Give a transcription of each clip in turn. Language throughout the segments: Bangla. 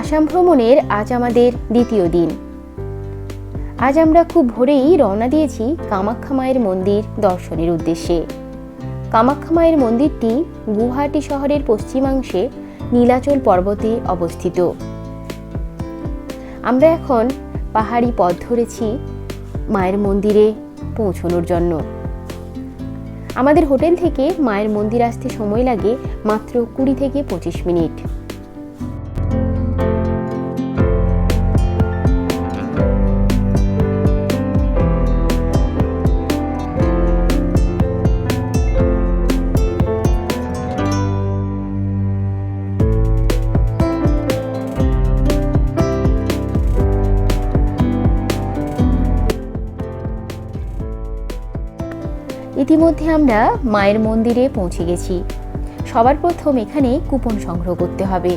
আসাম ভ্রমণের আজ আমাদের দ্বিতীয় দিন। আজ আমরা খুব ভোরেই রওনা দিয়েছি কামাখ্যা মায়ের মন্দির দর্শনের উদ্দেশ্যে। কামাখ্যা মায়ের মন্দিরটি গুয়াহাটি শহরের পশ্চিমাংশে নীলাচল পর্বতে অবস্থিত। আমরা এখন পাহাড়ি পথ ধরেছি মায়ের মন্দিরে পৌঁছনোর জন্য। আমাদের হোটেল থেকে মায়ের মন্দির আসতে সময় লাগে মাত্র কুড়ি থেকে পঁচিশ মিনিট। ইতিমধ্যে আমরা মায়ের মন্দিরে পৌঁছে গেছি। সবার প্রথম এখানে কুপন সংগ্রহ করতে হবে।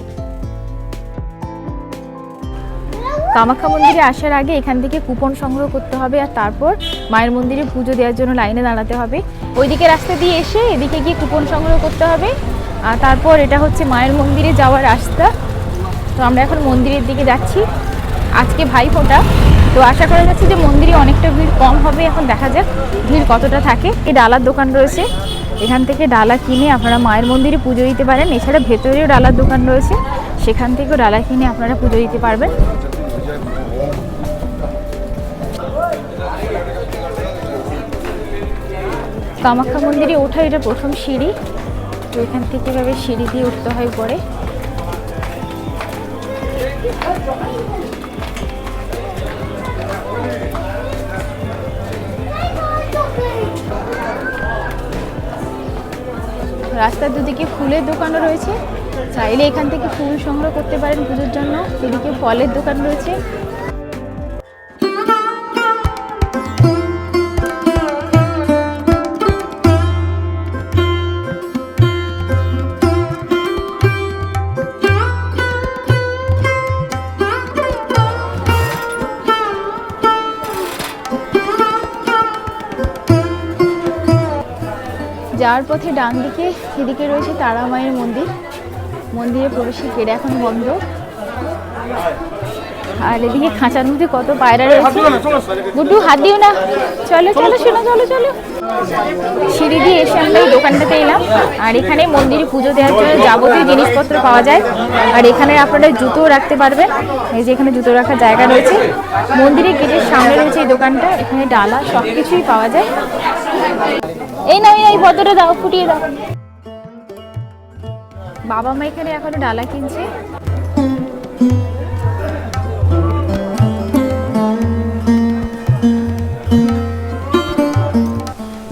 কামাখ্যা মন্দিরে আসার আগে এখান থেকে কুপন সংগ্রহ করতে হবে আর তারপর মায়ের মন্দিরে পুজো দেওয়ার জন্য লাইনে দাঁড়াতে হবে। ওইদিকে রাস্তা দিয়ে এসে এদিকে গিয়ে কুপন সংগ্রহ করতে হবে। আর তারপর এটা হচ্ছে মায়ের মন্দিরে যাওয়ার রাস্তা। তো আমরা এখন মন্দিরের দিকে যাচ্ছি। আজকে ভাই ফোঁটা তো আশা করা যাচ্ছে যে মন্দিরে অনেকটা ভিড় কম হবে, এখন দেখা যাক ভিড় কতটা থাকে। এই ডালার দোকান রয়েছে। এখান থেকে ডালা কিনে আপনারা মায়ের মন্দিরে পুজো দিতে পারেন। এছাড়া ভেতরেও ডালার দোকান রয়েছে। সেখান থেকেও ডালা কিনে আপনারা পুজো দিতে পারবেন। কামাখ্যা মন্দিরে ওঠা এটা প্রথম সিঁড়ি। তো এখান থেকে এভাবে সিঁড়ি দিয়ে উঠতে হয় পরে রাস্তার দুদিকে ফুলের দোকানও রয়েছে। চাইলে এখান থেকে ফুল সংগ্রহ করতে পারেন পুজোর জন্য। এদিকে ফলের দোকান রয়েছে। যাওয়ার পথে ডান দিকে এদিকে রয়েছে তারা মায়ের মন্দির। মন্দিরে প্রবেশের গেট এখন বন্ধ। আর এদিকে খাঁচার মধ্যে কত পায়রা রয়েছে। গুড্ডু হাত দিও না। চলো চলো শোনো চলো চলো। সিঁড়ি দিয়ে এসে আমরা এই দোকানটাতে এলাম। আর এখানে মন্দিরে পুজো দেওয়ার জন্য যাবতীয় জিনিসপত্র পাওয়া যায়। আর এখানে আপনারা জুতো রাখতে পারবেন। এই যে এখানে জুতো রাখার জায়গা রয়েছে। মন্দিরের গেটের সামনে রয়েছে এই দোকানটা। এখানে ডালা সব কিছুই পাওয়া যায়। এই নাও, এই ভদ্রটা দাও, ফুটিয়ে দাও। বাবা মা এখানে এখনও ডালা কিনছে।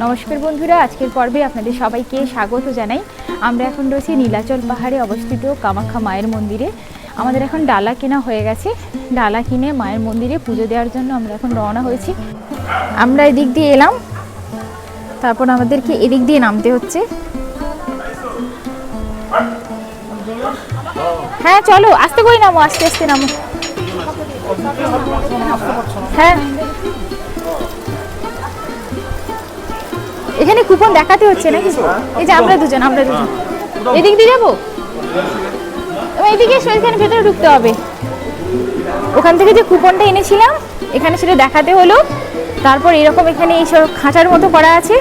নমস্কার বন্ধুরা, আজকের পর্বে আপনাদের সবাইকে স্বাগত জানাই। আমরা এখন রয়েছি নীলাচল পাহাড়ে অবস্থিত কামাখ্যা মায়ের মন্দিরে। আমাদের এখন ডালা কেনা হয়ে গেছে। ডালা কিনে মায়ের মন্দিরে পুজো দেওয়ার জন্য আমরা এখন রওনা হয়েছি। আমরা এদিক দিয়ে এলাম। তারপর আমাদেরকে এদিক দিয়ে নামতে হচ্ছে। হ্যাঁ চলো, আস্তে করে নামো, আস্তে আস্তে নামো। হ্যাঁ। এখানে কুপন দেখাতে হচ্ছে নাকি? এই যে আমরা দুজন আমরা দুজন। এদিক দিয়ে যাব? এদিকে এখানে ভেতরে ঢুকতে হবে। ওখান থেকে যে কুপনটা এনেছিলাম, এখানে সেটা দেখাতে হলো। তারপর এরকম এখানে এইসব খাঁচার মতো করা আছে।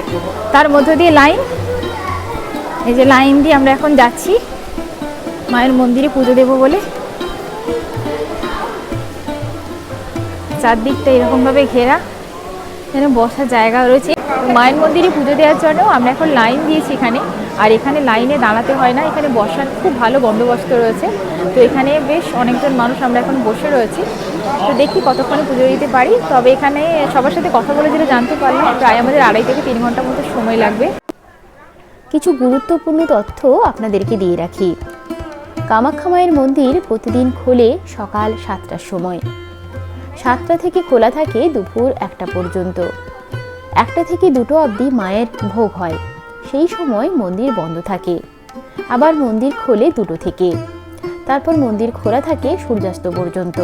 তার মধ্য দিয়ে লাইন। এই যে লাইন দিয়ে আমরা এখন যাচ্ছি। মায়ের মন্দিরে পুজো দেব বলে। চারদিকটা এরকমভাবে ঘেরা। এখানে বসার জায়গা রয়েছে। মায়ের মন্দিরে পুজো দেওয়ার জন্য আমরা এখন লাইন দিয়েছি এখানে। আর এখানে লাইনে দাঁড়াতে হয় না, এখানে বসার খুব ভালো বন্দোবস্ত রয়েছে। তো এখানে বেশ অনেকজন মানুষ আমরা এখন বসে রয়েছি। তো দেখি কতক্ষণে পুজো দিতে পারি। তবে এখানে সবার সাথে কথা বলে যেটা জানতে পারলাম, প্রায় আমাদের আড়াই থেকে তিন ঘণ্টার মতো সময় লাগবে। কিছু গুরুত্বপূর্ণ তথ্য আপনাদেরকে দিয়ে রাখি। কামাখ্যা মায়ের মন্দির প্রতিদিন খোলে সকাল সাতটার সময়। সাতটা থেকে খোলা থাকে দুপুর একটা পর্যন্ত। একটা থেকে দুটো অবধি মায়ের ভোগ হয়। সেই সময় মন্দির বন্ধ থাকে। আবার মন্দির খোলে দুটো থেকে। তারপর মন্দির খোলা থাকে সূর্যাস্ত পর্যন্ত।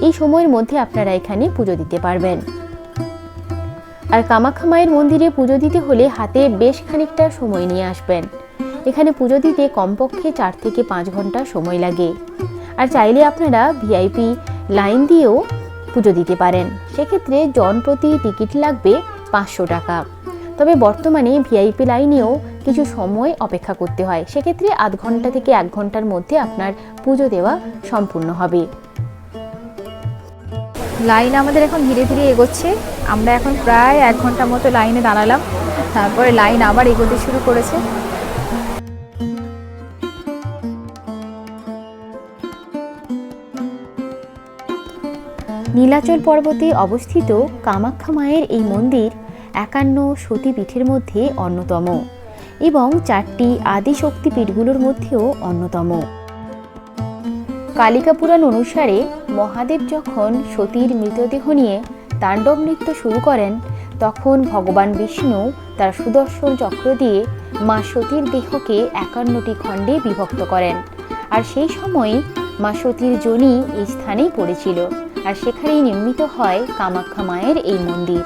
এই সময়ের মধ্যে আপনারা এখানে পুজো দিতে পারবেন। আর কামাখ্যা মায়ের মন্দিরে পুজো দিতে হলে হাতে বেশ খানিকটা সময় নিয়ে আসবেন। এখানে পুজো দিতে কমপক্ষে চার থেকে পাঁচ ঘণ্টা সময় লাগে। আর চাইলে আপনারা ভিআইপি লাইন দিয়েও পুজো দিতে পারেন। সেক্ষেত্রে জন প্রতি টিকিট লাগবে পাঁচশো টাকা। তবে বর্তমানে ভিআইপি লাইনেও কিছু সময় অপেক্ষা করতে হয়। সেক্ষেত্রে আধ ঘণ্টা থেকে এক ঘণ্টার মধ্যে আপনার পুজো দেওয়া সম্পূর্ণ হবে। লাইন আমাদের এখন ধীরে ধীরে এগোচ্ছে। আমরা এখন প্রায় এক ঘণ্টা মতো লাইনে দাঁড়ালাম। তারপরে লাইন আবার এগোতে শুরু করেছে। নীলাচল পর্বতে অবস্থিত কামাখ্যা মায়ের এই মন্দির একান্ন সতীপীঠের মধ্যে অন্যতম এবং চারটি আদি শক্তিপীঠগুলোর মধ্যেও অন্যতম। কালিকা পুরাণ অনুসারে মহাদেব যখন সতীর মৃতদেহ নিয়ে তাণ্ডব নৃত্য শুরু করেন, তখন ভগবান বিষ্ণু তার সুদর্শন চক্র দিয়ে মা সতীর দেহকে একান্নটি খণ্ডে বিভক্ত করেন। আর সেই সময় মা সতীর জনি এই স্থানেই পড়েছিল। আর সেখানেই নির্মিত হয় কামাখ্যা মায়ের এই মন্দির।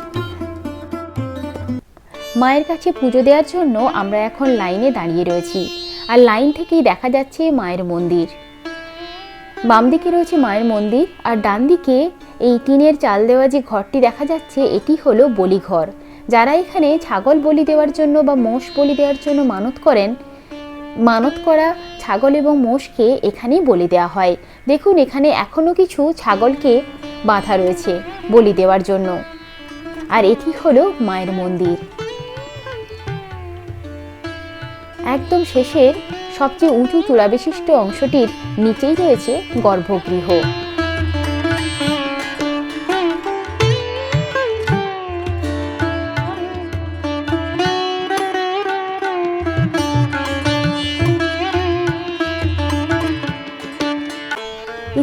মায়ের কাছে পুজো দেওয়ার জন্য আমরা এখন লাইনে দাঁড়িয়ে রয়েছি আর লাইন থেকেই দেখা যাচ্ছে মায়ের মন্দির। বাম দিকে রয়েছে মায়ের মন্দির আর ডান দিকে এই টিনের চাল দেওয়া যে ঘরটি দেখা যাচ্ছে, এটি হলো বলিঘর। যারা এখানে ছাগল বলি দেওয়ার জন্য বা মোষ বলি দেওয়ার জন্য মানত করেন, মানত করা ছাগল এবং মোষকে এখানেই বলি দেওয়া হয়। দেখুন, এখানে এখনও কিছু ছাগলকে বাঁধা রয়েছে বলি দেওয়ার জন্য। আর এটি হলো মায়ের মন্দির। একদম শেষের সবচেয়ে উঁচু চূড়াবিশিষ্ট অংশটির নিচেই রয়েছে গর্ভগৃহ।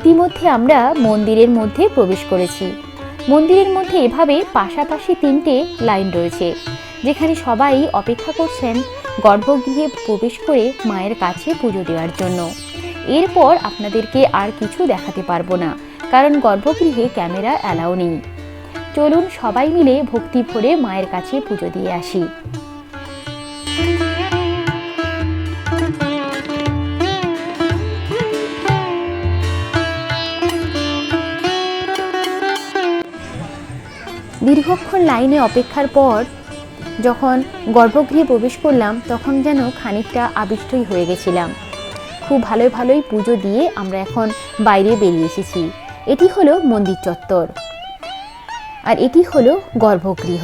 ইতিমধ্যে আমরা মন্দিরের মধ্যে প্রবেশ করেছি। মন্দিরের মধ্যে এভাবে পাশাপাশি তিনটে লাইন রয়েছে, যেখানে সবাই অপেক্ষা করছেন গর্ভগৃহে প্রবেশ করে মায়ের কাছে পুজো দেওয়ার জন্য। এরপর আপনাদেরকে আর কিছু দেখাতে পারব না, কারণ গর্ভগৃহে ক্যামেরা অ্যালাউ নেই। চলুন সবাই মিলে ভক্তি ভরে মায়ের কাছে পুজো দিয়ে আসি। দীর্ঘক্ষণ লাইনে অপেক্ষার পর যখন গর্ভগৃহে প্রবেশ করলাম, তখন যেন খানিকটা আবিষ্টই হয়ে গেছিলাম। খুব ভালোই ভালোই পুজো দিয়ে আমরা এখন বাইরে বেরিয়ে এসেছি। এটি হলো মন্দির চত্বর। আর এটি হলো গর্ভগৃহ।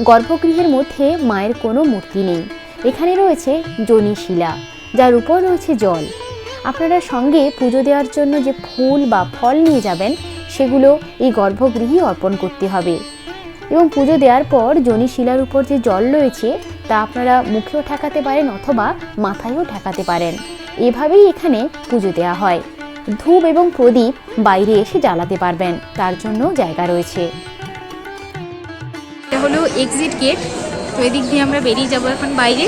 গর্ভগৃহের মধ্যে মায়ের কোনো মূর্তি নেই। এখানে রয়েছে জনি শিলা, যার উপর রয়েছে জল। আপনারা সঙ্গে পুজো দেওয়ার জন্য যে ফুল বা ফল নিয়ে যাবেন, সেগুলো এই গর্ভগৃহে অর্পণ করতে হবে। এবং পুজো দেওয়ার পর জনি শিলার উপর যে জল রয়েছে, তা আপনারা মুখেও ঠেকাতে পারেন অথবা মাথায়ও ঠেকাতে পারেন। এভাবেই এখানে পুজো দেওয়া হয়। ধূপ এবং প্রদীপ বাইরে এসে জ্বালাতে পারবেন, তার জন্য জায়গা রয়েছে। এটা হলো এক্সিট গেট তো এদিক দিয়ে আমরা বেরিয়ে যাব এখন বাইরে।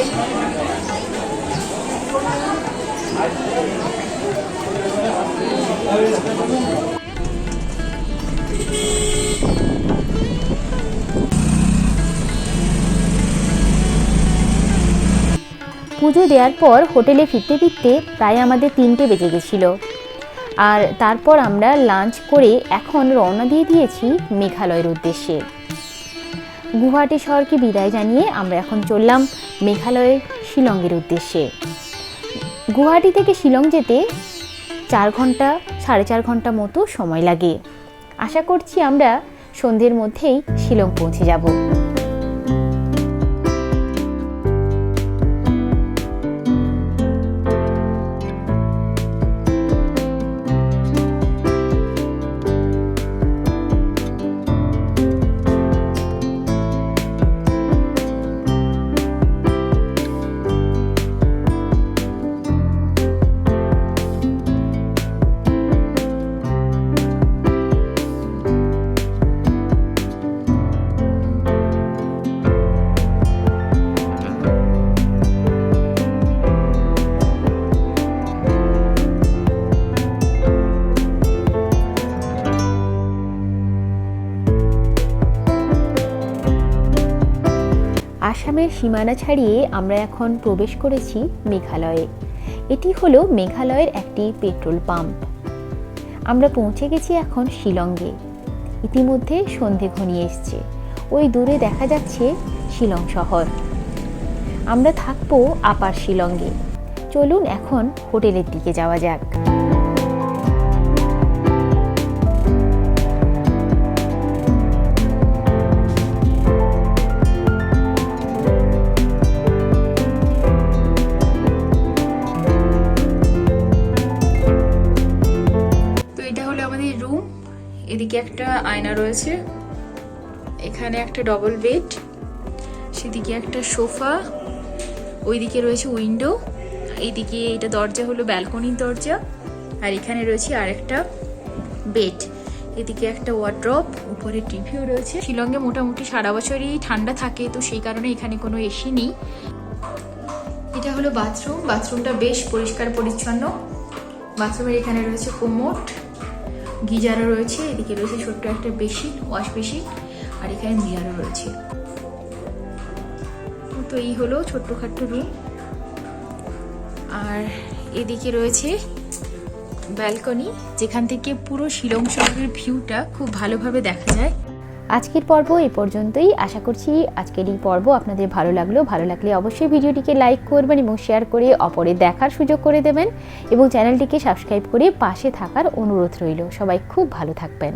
পুজো দেওয়ার পর হোটেলে ফিরতে ফিরতে প্রায় আমাদের তিনটে বেজে গেছিল। আর তারপর আমরা লাঞ্চ করে এখন রওনা দিয়ে দিয়েছি মেঘালয়ের উদ্দেশ্যে। গুয়াহাটি শহরকে বিদায় জানিয়ে আমরা এখন চললাম মেঘালয়ের শিলংয়ের উদ্দেশ্যে। গুয়াহাটি থেকে শিলং যেতে চার ঘণ্টা, সাড়ে চার ঘণ্টা মতো সময় লাগে। আশা করছি আমরা সন্ধ্যের মধ্যেই শিলং পৌঁছে যাব। আসামের সীমানা ছাড়িয়ে আমরা এখন প্রবেশ করেছি মেঘালয়ে। এটি হলো মেঘালয়ের একটি পেট্রোল পাম্প। আমরা পৌঁছে গেছি এখন শিলংয়ে। ইতিমধ্যে সন্ধে ঘনিয়ে এসছে। ওই দূরে দেখা যাচ্ছে শিলং শহর। আমরা থাকব আপার শিলংয়ে। চলুন এখন হোটেলের দিকে যাওয়া যাক। এদিকে একটা আয়না রয়েছে। এখানে একটা ডবল বেড সেদিকে একটা সোফা, ওইদিকে রয়েছে উইন্ডো এইদিকে এটা দরজা হলো ব্যালকনির দরজা, আর এখানে রয়েছে আরেকটা বেড এদিকে একটা ওয়ার্ড্রপ উপরে টিভিও রয়েছে। শিলংয়ে মোটামুটি সারা বছরই ঠান্ডা থাকে, তো সেই কারণে এখানে কোনো এসি নেই। এটা হলো বাথরুম বাথরুমটা বেশ পরিষ্কার পরিচ্ছন্ন বাথরুমের এখানে রয়েছে কোমোট গিজারও রয়েছে, এদিকে রয়েছে ছোট্ট একটা বেসিন, ওয়াশ বেসিন, আর এখানে মিরারও রয়েছে। তো এই হলো ছোট্টখাট্ট রুম আর এদিকে রয়েছে ব্যালকনি যেখান থেকে পুরো শিলং শহরের ভিউটা খুব ভালোভাবে দেখা যায়। আজকের পর্ব এই পর্যন্তই। আশা করছি আজকের এই পর্ব আপনাদের ভালো লাগল। ভালো লাগলে অবশ্যই ভিডিওটিকে লাইক করবেন এবং শেয়ার করে অপরে দেখার সুযোগ করে দেবেন এবং চ্যানেলটিকে সাবস্ক্রাইব করে পাশে থাকার অনুরোধ রইল। সবাই খুব ভালো থাকবেন।